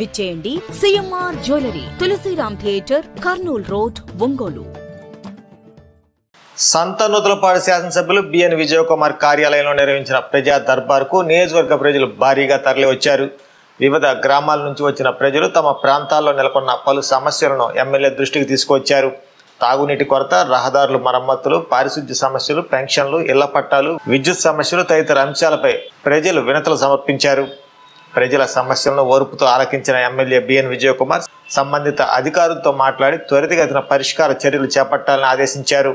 విచ్చేయండి CMR jewellery Tulasiram theatre Kurnool road Ongole. Santhanuthalapadu శాసనసభ్యులు B N Vijayakumar కార్యాలయంలో నిర్వహించిన ప్రజా దర్బార్కు నియోజకవర్గ ప్రజలు భారీగా తరలి వచ్చారు వివిధ గ్రామాల నుంచి వచ్చిన ప్రజలు తమ ప్రాంతాల్లో నెలకొన్న పలు సమస్యలను ఎమ్మెల్యే దృష్టికి తీసుకొచ్చారు తాగునీటి కొరత రహదారుల మరమ్మతులు పారిశుద్ధ్య సమస్యలు పెన్షన్లు ఇళ్ళ పట్టాలు విద్యుత్ సమస్యలు తదితర అంశాలపై ప్రజలు వినతులు సమర్పించారు. ప్రజల సమస్యలను ఓర్పుతో ఆలకించిన ఎమ్మెల్యే బిఎన్ విజయకుమార్ సంబంధిత అధికారులతో మాట్లాడి త్వరితగతిన పరిష్కార చర్యలు చేపట్టాలని ఆదేశించారు.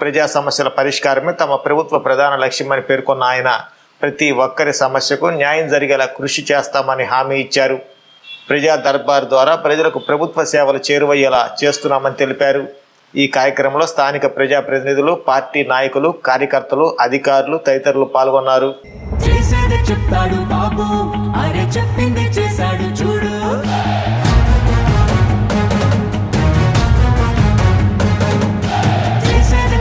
ప్రజా సమస్యల పరిష్కారమే తమ ప్రభుత్వ ప్రధాన లక్ష్యమని పేర్కొన్న ఆయన. ప్రతి ఒక్కరి సమస్యకు న్యాయం జరిగేలా కృషి చేస్తామని హామీ ఇచ్చారు. ప్రజా దర్బార్ ద్వారా ప్రజలకు ప్రభుత్వ సేవలు చేరువయ్యేలా చేస్తున్నామని తెలిపారు. ఈ కార్యక్రమంలో స్థానిక ప్రజాప్రతినిధులు పార్టీ నాయకులు కార్యకర్తలు అధికారులు తదితరులు పాల్గొన్నారు. చెప్పింది చేశాడు చూడు. చేసేది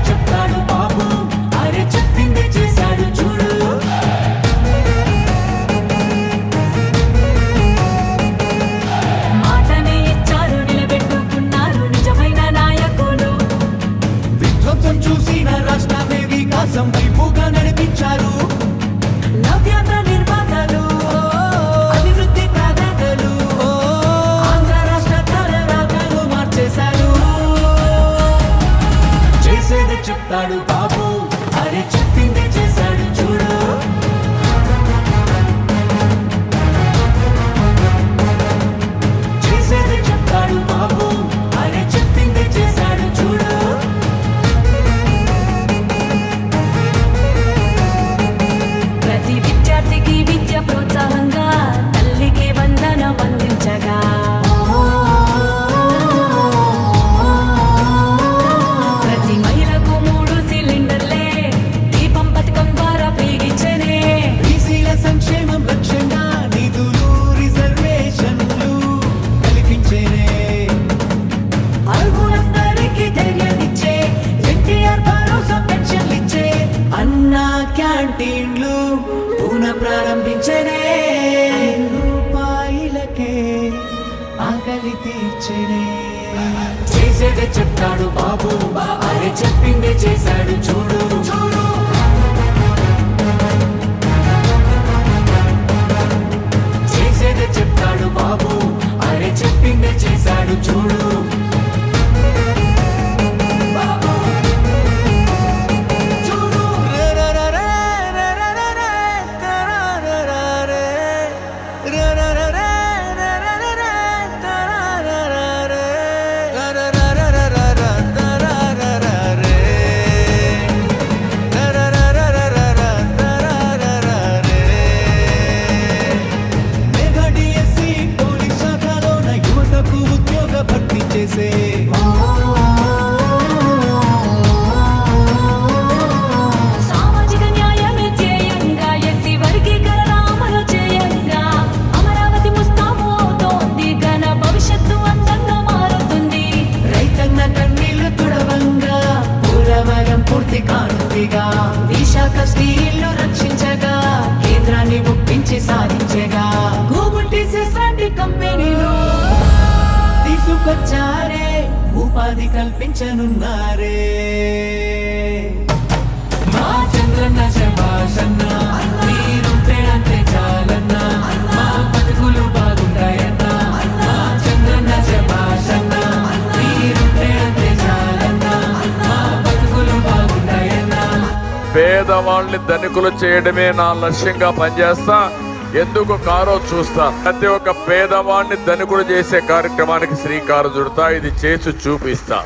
చెప్తాడు బాబు. అరే చెప్పింది పునః ప్రారంభించనే. రూపాయలకే ఆకలి తీర్చనే. చేసేదే చెప్తాడు బాబు. అరే చెప్పిందే చేశాడు చూడు. చూడు. ఉపాధి కల్పించనున్నారే. మా చంద్రన్న శభాషన్న మీరుంటే అంటే చాలన్నా మా బతుకులు బాగుంటాయన్నా మా చంద్రన్న శభాషన్న మీరుంటే చాలన్నా మా బతుకులు బాగుంటాయన్నా. పేదవాళ్ళని ధనికులు చేయడమే నా లక్ష్యంగా పనిచేస్తా. ఎందుకు కారో చూస్తా? ప్రతి ఒక్క పేదవాణ్ణి ధనికుడు చేసే కార్యక్రమానికి శ్రీకారం చుడతా. ఇది చేసి చూపిస్తా.